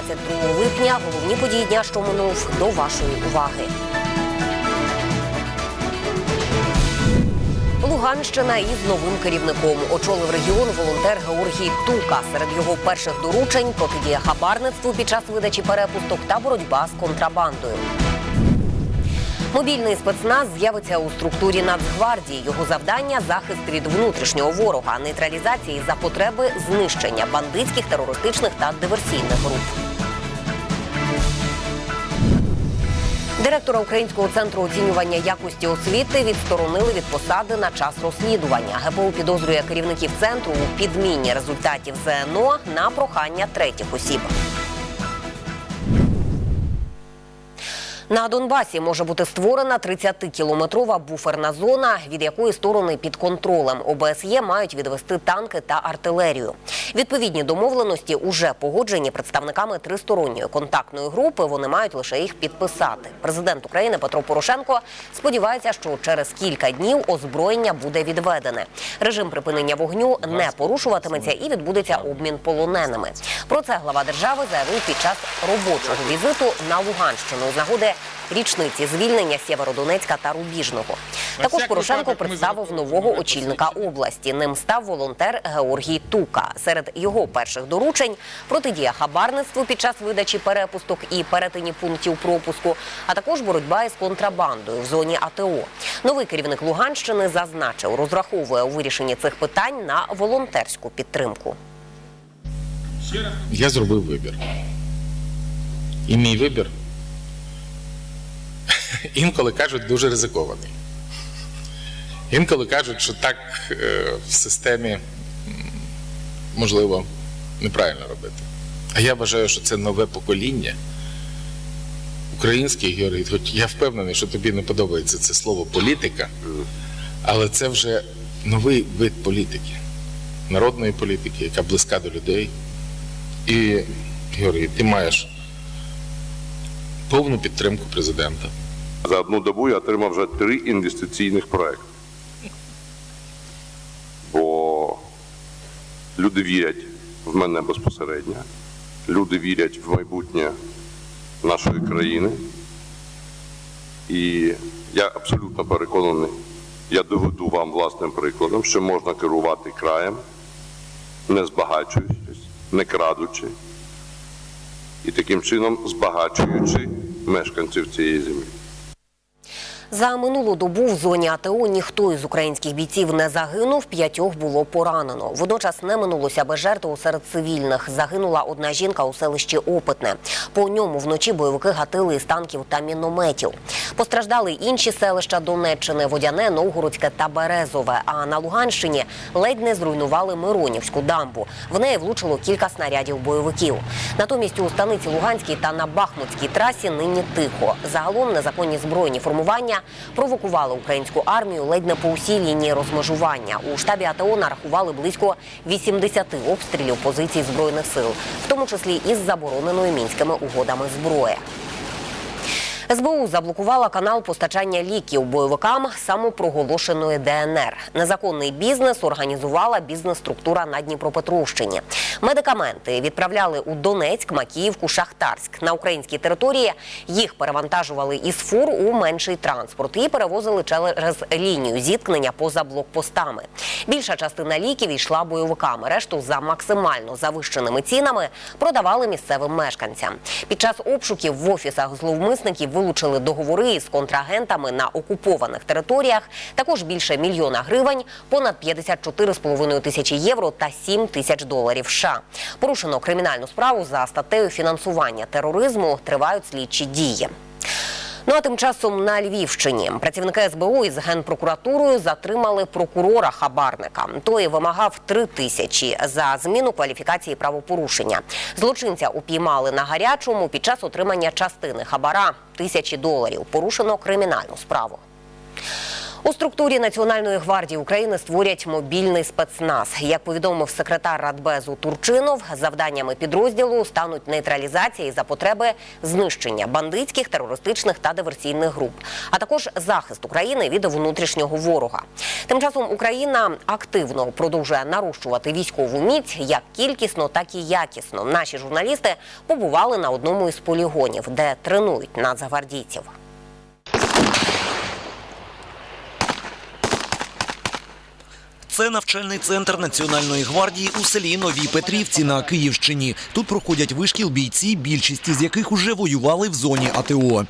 підсумки середи 22 липня. Головні події дня, що минув, до вашої уваги. Луганщина із новим керівником очолив регіон волонтер Георгій Тука. Серед його перших доручень протидія хабарництву під час видачі перепусток та боротьба з контрабандою. Мобільний спецназ з'явиться у структурі Нацгвардії. Його завдання захист від внутрішнього ворога, нейтралізації за потреби знищення бандитських, терористичних та диверсійних груп. Директора Українського центру оцінювання якості освіти відсторонили від посади на час розслідування. ГПУ підозрює керівників центру у підміні результатів ЗНО на прохання третіх осіб. На Донбасі може бути створена 30-кілометрова буферна зона, від якої сторони під контролем ОБСЄ мають відвести танки та артилерію. Відповідні домовленості уже погоджені представниками тристоронньої контактної групи. Вони мають лише їх підписати. Президент України Петро Порошенко сподівається, що через кілька днів озброєння буде відведене. Режим припинення вогню не порушуватиметься і відбудеться обмін полоненими. Про це глава держави заявив під час робочого візиту на Луганщину з нагоди річниці звільнення Сєвєродонецька та Рубіжного. Також Порошенко представив нового очільника області. Ним став волонтер Георгій Тука. Серед його перших доручень протидія хабарництву під час видачі перепусток і перетині пунктів пропуску, а також боротьба із контрабандою в зоні АТО. Новий керівник Луганщини зазначив, розраховує у вирішенні цих питань на волонтерську підтримку. Я зробив вибір. І мій вибір інколи кажуть дуже ризикований. Інколи кажуть, що так е, в системі можливо неправильно робити. А я вважаю, що це нове покоління. Український Георгій, хоч я впевнений, що тобі не подобається це слово політика, але це вже новий вид політики, народної політики, яка близька до людей. І, Георгій, ти маєш повну підтримку президента. За одну добу я отримав вже три інвестиційних проекти. Бо люди вірять в мене безпосередньо, люди вірять в майбутнє нашої країни. І я абсолютно переконаний, я доведу вам власним прикладом, що можна керувати краєм, не збагачуючись, не крадучи, і таким чином збагачуючи мешканців цієї землі. За минулу добу в зоні АТО ніхто із українських бійців не загинув, п'ятьох було поранено. Водночас не минулося без жертв серед цивільних. Загинула одна жінка у селищі Опитне. По ньому вночі бойовики гатили із танків та мінометів. Постраждали інші селища Донеччини, Водяне, Новгородське та Березове. А на Луганщині ледь не зруйнували Миронівську дамбу. В неї влучило кілька снарядів бойовиків. Натомість у станиці Луганській та на Бахмутській трасі нині тихо. Загалом незаконні збройні формування провокували українську армію ледь не по усій лінії розмежування. У штабі АТО нарахували близько 80 обстрілів позицій збройних сил, в тому числі із забороненою мінськими угодами зброї. СБУ заблокувала канал постачання ліків бойовикам самопроголошеної ДНР. Незаконний бізнес організувала бізнес-структура на Дніпропетровщині. Медикаменти відправляли у Донецьк, Макіївку, Шахтарськ. На українській території їх перевантажували із фур у менший транспорт і перевозили через лінію зіткнення поза блокпостами. Більша частина ліків йшла бойовиками. Решту за максимально завищеними цінами продавали місцевим мешканцям. Під час обшуків в офісах зловмисників вилучили договори із контрагентами на окупованих територіях. Також більше мільйона гривень, понад 54,5 тисячі євро та 7 тисяч доларів. США. порушено кримінальну справу за статтею фінансування тероризму. Тривають слідчі дії. Ну а тим часом на Львівщині працівники СБУ із генпрокуратурою затримали прокурора хабарника. Той вимагав три тисячі за зміну кваліфікації правопорушення. Злочинця упіймали на гарячому під час отримання частини хабара тисячі доларів. Порушено кримінальну справу. У структурі Національної гвардії України створять мобільний спецназ. Як повідомив секретар Радбезу Турчинов, завданнями підрозділу стануть нейтралізація і за потреби знищення бандитських, терористичних та диверсійних груп, а також захист України від внутрішнього ворога. Тим часом Україна активно продовжує нарощувати військову міць як кількісно, так і якісно. Наші журналісти побували на одному із полігонів, де тренують нацгвардійців. Це навчальний центр Національної гвардії у селі Новій Петрівці на Київщині. Тут проходять вишкіл бійці, більшість із яких уже воювали в зоні АТО.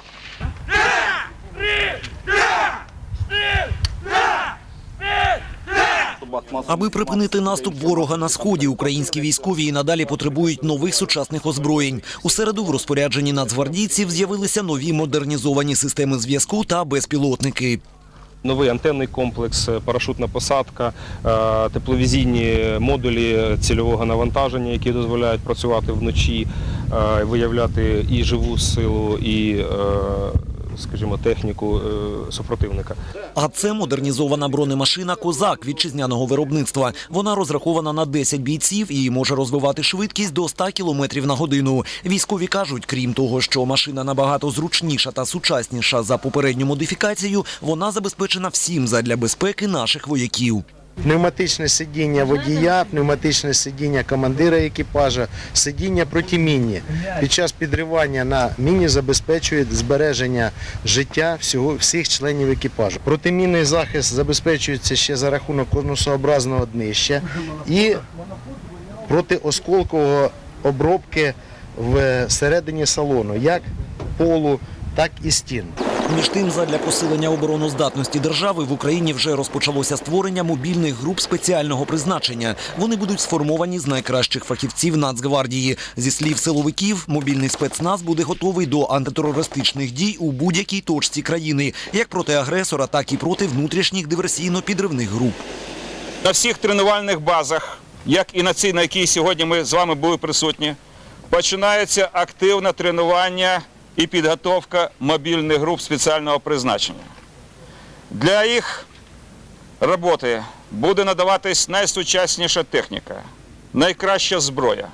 Аби припинити наступ ворога на сході, українські військові і надалі потребують нових сучасних озброєнь. У середу в розпорядженні нацгвардійців з'явилися нові модернізовані системи зв'язку та безпілотники. Новий антенний комплекс, е, парашутна посадка, е, тепловізійні модулі цільового навантаження, які дозволяють працювати вночі, е, виявляти і живу силу, і, скажімо, техніку е, супротивника. А це модернізована бронемашина Козак вітчизняного виробництва. Вона розрахована на 10 бійців і може розвивати швидкість до 100 км на годину. Військові кажуть, крім того, що машина набагато зручніша та сучасніша за попередню модифікацію, вона забезпечена всім задля безпеки наших вояків. Пневматичне сидіння водія, пневматичне сидіння командира екіпажа, сидіння протимінні. Під час підривання на міні забезпечують збереження життя всього, всіх членів екіпажу. Протимінний захист забезпечується ще за рахунок конусообразного днища і протиосколкового обробки всередині салону, як полу, так і стін. Між тим, задля посилення обороноздатності держави в Україні вже розпочалося створення мобільних груп спеціального призначення. Вони будуть сформовані з найкращих фахівців Нацгвардії. Зі слів силовиків, мобільний спецназ буде готовий до антитерористичних дій у будь-якій точці країни, як проти агресора, так і проти внутрішніх диверсійно-підривних груп. на всіх тренувальних базах, як і на цій, на якій сьогодні ми з вами були присутні, починається активне тренування і підготовка мобільних груп спеціального призначення. Для їх роботи буде надаватись найсучасніша техніка, найкраща зброя.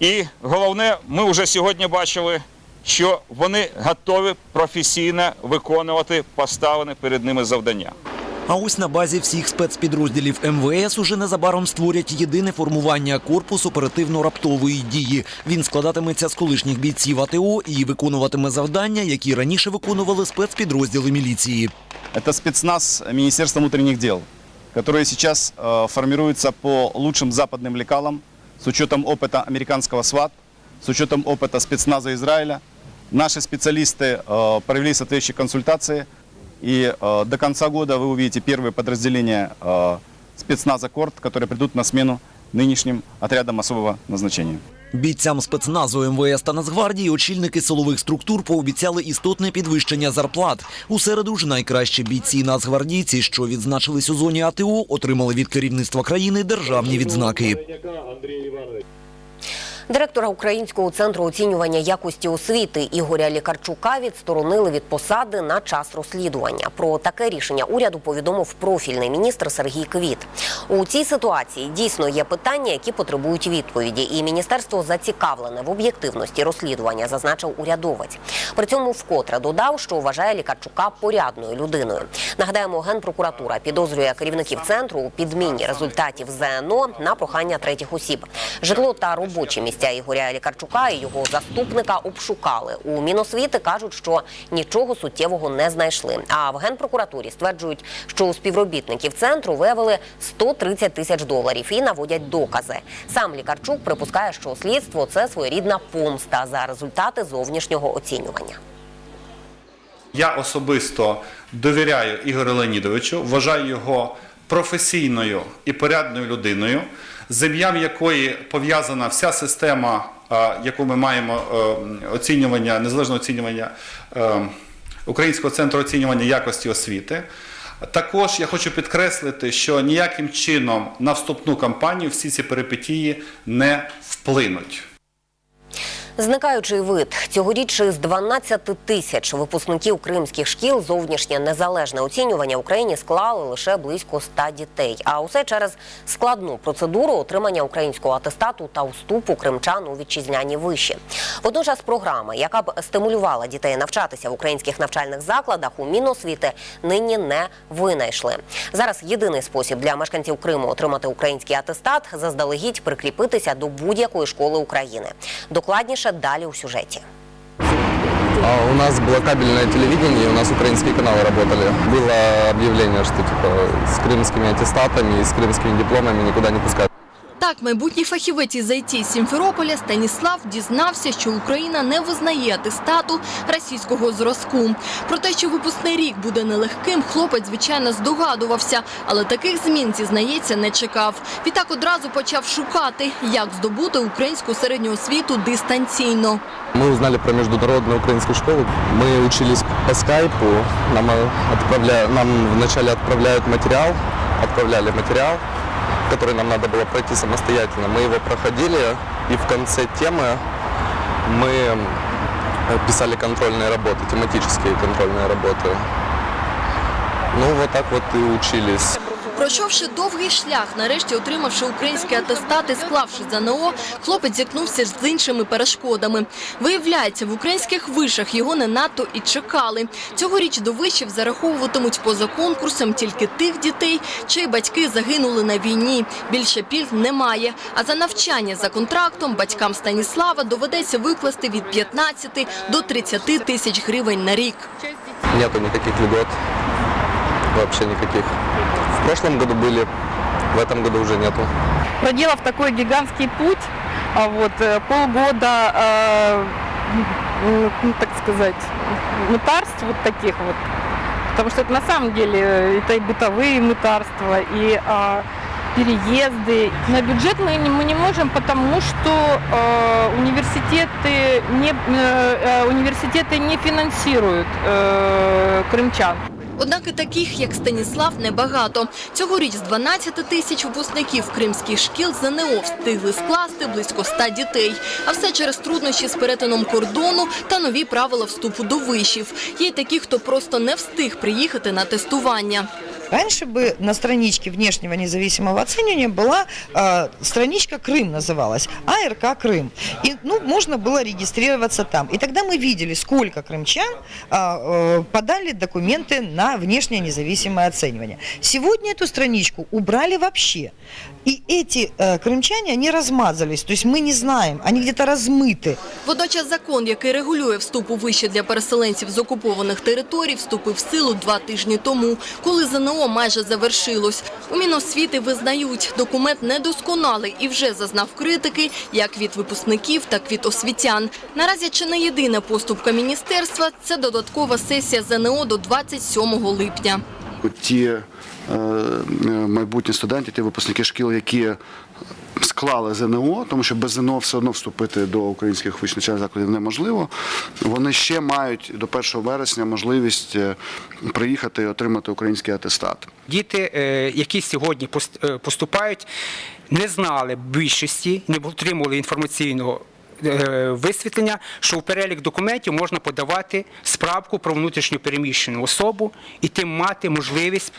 І головне, ми вже сьогодні бачили, що вони готові професійно виконувати поставлені перед ними завдання. А ось на базі всіх спецпідрозділів МВС уже незабаром створять єдине формування корпус оперативно-раптової дії. Він складатиметься з колишніх бійців АТО і виконуватиме завдання, які раніше виконували спецпідрозділи міліції. Это спецназ Министерства внутренних дел, который сейчас э, формируется по лучшим западным лекалам с учетом опыта американского СВАТ, с учетом опыта спецназа Израиля. Наши специалисты э, провели соответствующие консультации, и э, до конца года вы увидите первые подразделения э, спецназа КОРТ, которые придут на смену нынешним отрядам особого назначения. Бійцям спецназу МВС та Нацгвардії очільники силових структур пообіцяли істотне підвищення зарплат. У середу ж найкращі бійці нацгвардійці, що відзначились у зоні АТО, отримали від керівництва країни державні відзнаки. Директора Українського центру оцінювання якості освіти Ігоря Лікарчука відсторонили від посади на час розслідування. Про таке рішення уряду повідомив профільний міністр Сергій Квіт. У цій ситуації дійсно є питання, які потребують відповіді, і міністерство зацікавлене в об'єктивності розслідування, зазначив урядовець. При цьому вкотре додав, що вважає Лікарчука порядною людиною. Нагадаємо, генпрокуратура підозрює керівників центру у підміні результатів ЗНО на прохання третіх осіб. Житло та робочі місця Ігоря Лікарчука і його заступника обшукали. У Міносвіти кажуть, що нічого суттєвого не знайшли. А в генпрокуратурі стверджують, що у співробітників центру виявили 130 тисяч доларів і наводять докази. Сам Лікарчук припускає, що слідство це своєрідна помста за результати зовнішнього оцінювання. Я особисто довіряю Ігорю Леонідовичу, вважаю його професійною і порядною людиною, з ім'ям якої пов'язана вся система, е, яку ми маємо е, оцінювання, незалежного оцінювання е, Українського центру оцінювання якості освіти. Також я хочу підкреслити, що ніяким чином на вступну кампанію всі ці перипетії не вплинуть. Зникаючий вид цьогоріч із 12 тисяч випускників кримських шкіл зовнішнє незалежне оцінювання Україні склали лише близько 100 дітей. А усе через складну процедуру отримання українського атестату та вступу кримчан у вітчизняні виші. Водночас програма, яка б стимулювала дітей навчатися в українських навчальних закладах, у Міносвіти нині не винайшли. Зараз єдиний спосіб для мешканців Криму отримати український атестат заздалегідь прикріпитися до будь-якої школи України. Докладніше далі у сюжеті. А у нас было кабельное телевидение, и у нас украинские каналы работали. Было объявление, что типа с крымскими аттестатами и с крымскими дипломами никуда не пускают. Так, майбутній фахівець із IT з Сімферополя Станіслав дізнався, що Україна не визнає атестату російського зразку. Про те, що випускний рік буде нелегким, хлопець, звичайно, здогадувався, але таких змін, зізнається, не чекав. Відтак одразу почав шукати, як здобути українську середню освіту дистанційно. Мы узнали про международную украинскую школу. Мы учились по скайпу. Нам, э, отправля... нам вначале отправляют материал, отправляли материал, Который нам надо было пройти самостоятельно. Мы его проходили, и в конце темы мы э, писали контрольные работы, тематические контрольные работы. Ну, вот так вот и учились. Пройшовши довгий шлях, нарешті отримавши українські атестати, склавши ЗНО, хлопець зіткнувся з іншими перешкодами. Виявляється, в українських вишах його не надто і чекали. Цьогоріч до вишів зараховуватимуть поза конкурсом тільки тих дітей, чиї батьки загинули на війні. Більше пільг немає. А за навчання за контрактом батькам Станіслава доведеться викласти від 15 до 30 тисяч гривень на рік. Нету никаких льгот. Вообще никаких. В прошлом году были, в этом году уже нету. проделав такой гигантский путь, а вот э, полгода, э, ну, так сказать, мытарств вот таких вот, потому что это на самом деле э, это и бытовые мытарства, и а, переезды. На бюджет мы не, мы не можем, потому что э, университеты, не, э, э, университеты не финансируют э, крымчан. Однак і таких, як Станіслав, небагато. Цьогоріч з 12 тисяч випускників кримських шкіл ЗНО встигли скласти близько 100 дітей. А все через труднощі з перетином кордону та нові правила вступу до вишів. Є й такі, хто просто не встиг приїхати на тестування. Раньше бы на страничке внешнего независимого оценивания была э, страничка Крым называлась, АРК Крым. И ну, можно было регистрироваться там. И тогда мы видели, сколько крымчан э, э, подали документы на внешнее независимое оценивание. Сегодня эту страничку убрали вообще. И эти э, крымчане, они размазались. То есть мы не знаем, они где-то размыты. Водночас закон, який регулює вступ у виші для переселенців з окупованих територій, вступив в силу два тижні тому, коли ЗНО майже завершилось. У Міносвіти визнають, документ недосконалий і вже зазнав критики як від випускників, так і від освітян. Наразі чи не єдина поступка міністерства – це додаткова сесія ЗНО до 27 липня. ті е, майбутні студенти, ті випускники шкіл, які склали ЗНО, тому що без ЗНО все одно вступити до українських навчальних закладів неможливо. Вони ще мають до 1 вересня можливість е, приїхати і отримати український атестат. Діти, е, які сьогодні пост- е, поступають, не знали більшості, не отримували інформаційного е, висвітлення, що в перелік документів можна подавати справку про внутрішньо переміщену особу і тим мати можливість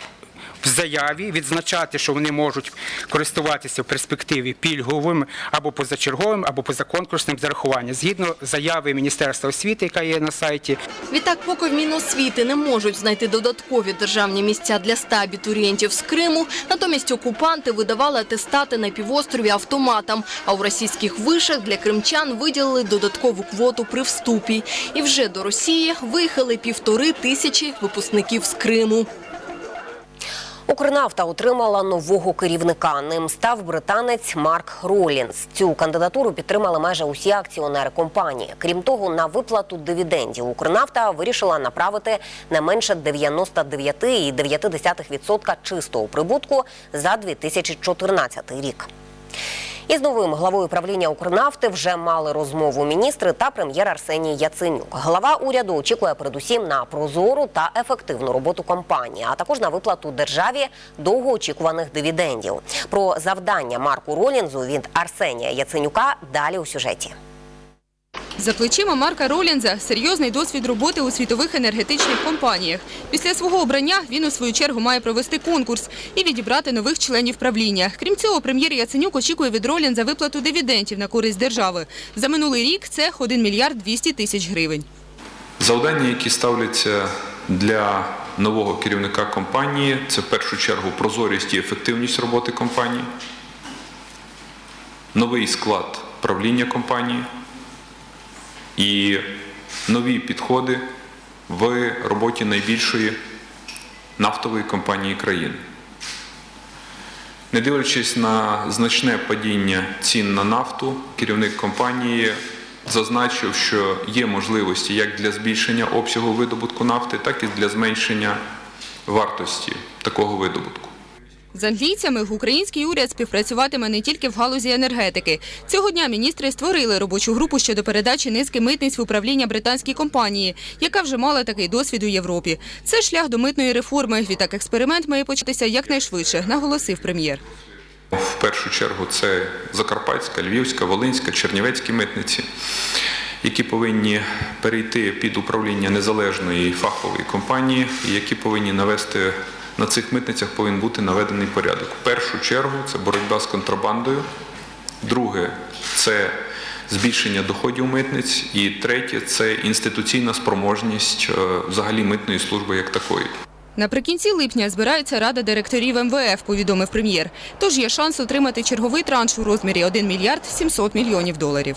в заяві відзначати, що вони можуть користуватися в перспективі пільговим або позачерговим, або позаконкурсним зарахуванням. Згідно заяви Міністерства освіти, яка є на сайті, Відтак, поки в Міносвіти не можуть знайти додаткові державні місця для 100 абітурієнтів з Криму, натомість окупанти видавали атестати на півострові автоматам, а у російських вишах для кримчан виділили додаткову квоту при вступі. І вже до Росії виїхали півтори тисячі випускників з Криму. Укрнафта отримала нового керівника. Ним став британець Марк Ролінс. Цю кандидатуру підтримали майже усі акціонери компанії. Крім того, на виплату дивідендів Укрнафта вирішила направити не менше 99,9% чистого прибутку за 2014 рік. Із новим главою правління Укрнафти вже мали розмову міністри та прем'єр Арсеній Яценюк. Глава уряду очікує передусім на прозору та ефективну роботу компанії, а також на виплату державі довгоочікуваних дивідендів. Про завдання Марку Ролінзу від Арсенія Яценюка далі у сюжеті. За плечима Марка Ролінза серйозний досвід роботи у світових енергетичних компаніях. Після свого обрання він у свою чергу має провести конкурс і відібрати нових членів правління. Крім цього, прем'єр Яценюк очікує від Ролінза виплату дивідендів на користь держави. За минулий рік це 1 мільярд 200 тисяч гривень. Завдання, які ставляться для нового керівника компанії, це в першу чергу прозорість і ефективність роботи компанії, новий склад правління компанії і нові підходи в роботі найбільшої нафтової компанії країни. Не дивлячись на значне падіння цін на нафту, керівник компанії зазначив, що є можливості як для збільшення обсягу видобутку нафти, так і для зменшення вартості такого видобутку. З англійцями український уряд співпрацюватиме не тільки в галузі енергетики. Цього дня міністри створили робочу групу щодо передачі низки митниць в управління британській компанії, яка вже мала такий досвід у Європі. Це шлях до митної реформи. Відтак експеримент має початися якнайшвидше, наголосив прем'єр. В першу чергу це Закарпатська, Львівська, Волинська, Чернівецькі митниці, які повинні перейти під управління незалежної фахової компанії, які повинні навести на цих митницях повинен бути наведений порядок. В першу чергу це боротьба з контрабандою, друге це збільшення доходів митниць, і третє це інституційна спроможність е, взагалі митної служби як такої. Наприкінці липня збирається рада директорів МВФ, повідомив прем'єр. Тож є шанс отримати черговий транш у розмірі 1 мільярд 700 мільйонів доларів.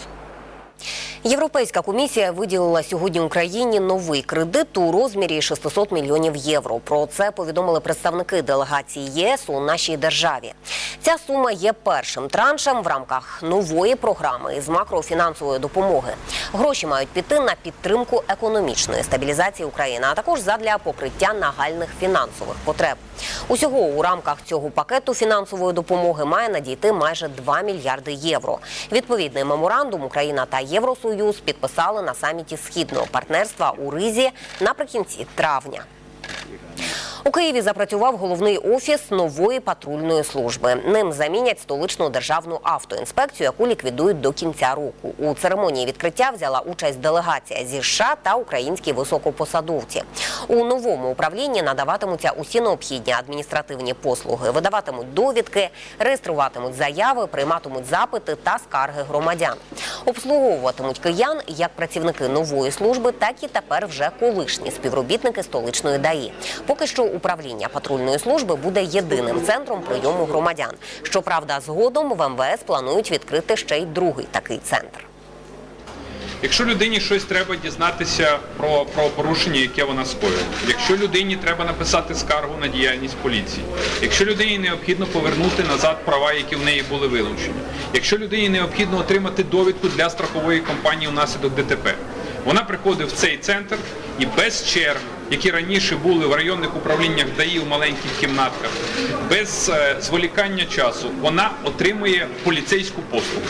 Європейська комісія виділила сьогодні Україні новий кредит у розмірі 600 мільйонів євро. Про це повідомили представники делегації ЄС у нашій державі. Ця сума є першим траншем в рамках нової програми з макрофінансової допомоги. Гроші мають піти на підтримку економічної стабілізації України, а також задля покриття нагальних фінансових потреб. Усього у рамках цього пакету фінансової допомоги має надійти майже 2 мільярди євро. Відповідний меморандум Україна та Євросоюз підписали на саміті східного партнерства у Ризі наприкінці травня. У Києві запрацював головний офіс нової патрульної служби. Ним замінять столичну державну автоінспекцію, яку ліквідують до кінця року. У церемонії відкриття взяла участь делегація зі США та українські високопосадовці. У новому управлінні надаватимуться усі необхідні адміністративні послуги, видаватимуть довідки, реєструватимуть заяви, прийматимуть запити та скарги громадян. Обслуговуватимуть киян як працівники нової служби, так і тепер вже колишні співробітники столичної ДАІ. Поки що управління патрульної служби буде єдиним центром прийому громадян. Щоправда, згодом в МВС планують відкрити ще й другий такий центр. Якщо людині щось треба дізнатися про правопорушення, яке вона скоїла, якщо людині треба написати скаргу на діяльність поліції, якщо людині необхідно повернути назад права, які в неї були вилучені, якщо людині необхідно отримати довідку для страхової компанії внаслідок ДТП, вона приходить в цей центр і без черг, які раніше були в районних управліннях ДАІ в маленьких кімнатках, без е, зволікання часу, вона отримує поліцейську послугу.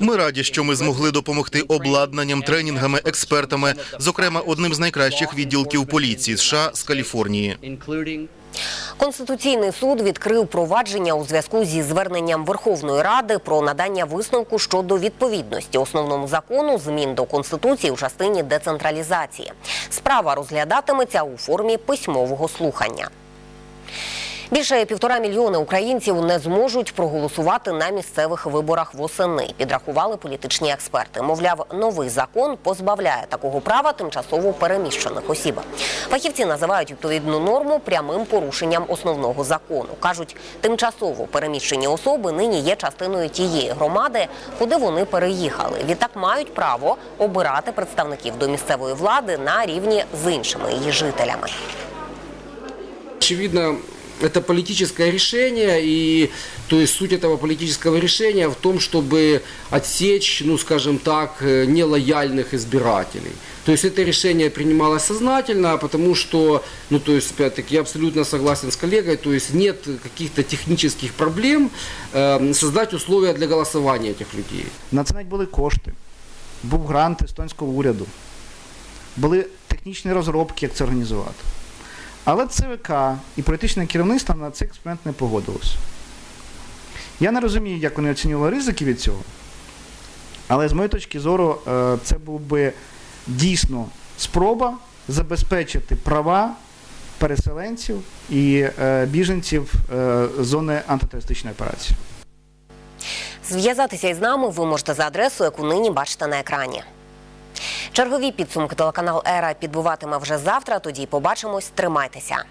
Ми раді, що ми змогли допомогти обладнанням, тренінгами, експертами, зокрема одним з найкращих відділків поліції США з Каліфорнії. Конституційний суд відкрив провадження у зв'язку зі зверненням Верховної Ради про надання висновку щодо відповідності основному закону змін до конституції у частині децентралізації. Справа розглядатиметься у формі письмового слухання. Більше півтора мільйони українців не зможуть проголосувати на місцевих виборах восени. Підрахували політичні експерти. Мовляв, новий закон позбавляє такого права тимчасово переміщених осіб. Фахівці називають відповідну норму прямим порушенням основного закону. кажуть, тимчасово переміщені особи нині є частиною тієї громади, куди вони переїхали. Відтак мають право обирати представників до місцевої влади на рівні з іншими її жителями. Очевидно, это политическое решение, и то есть суть этого политического решения в том, чтобы отсечь, ну скажем так, э, нелояльных избирателей. То есть это решение принималось сознательно, потому что, ну то есть опять-таки я абсолютно согласен с коллегой, то есть нет каких-то технических проблем э, создать условия для голосования этих людей. На це навіть були кошти, був грант естонського уряду, були технічні розробки, як це організувати. Але ЦВК і політичне керівництво на цей експеримент не погодилось. Я не розумію, як вони оцінювали ризики від цього. Але з моєї точки зору, е, це був би дійсно спроба забезпечити права переселенців і е, біженців е, зони антитерористичної операції. Зв'язатися із нами ви можете за адресою, яку нині бачите на екрані. Чергові підсумки телеканал Ера підбуватиме вже завтра. Тоді побачимось. Тримайтеся.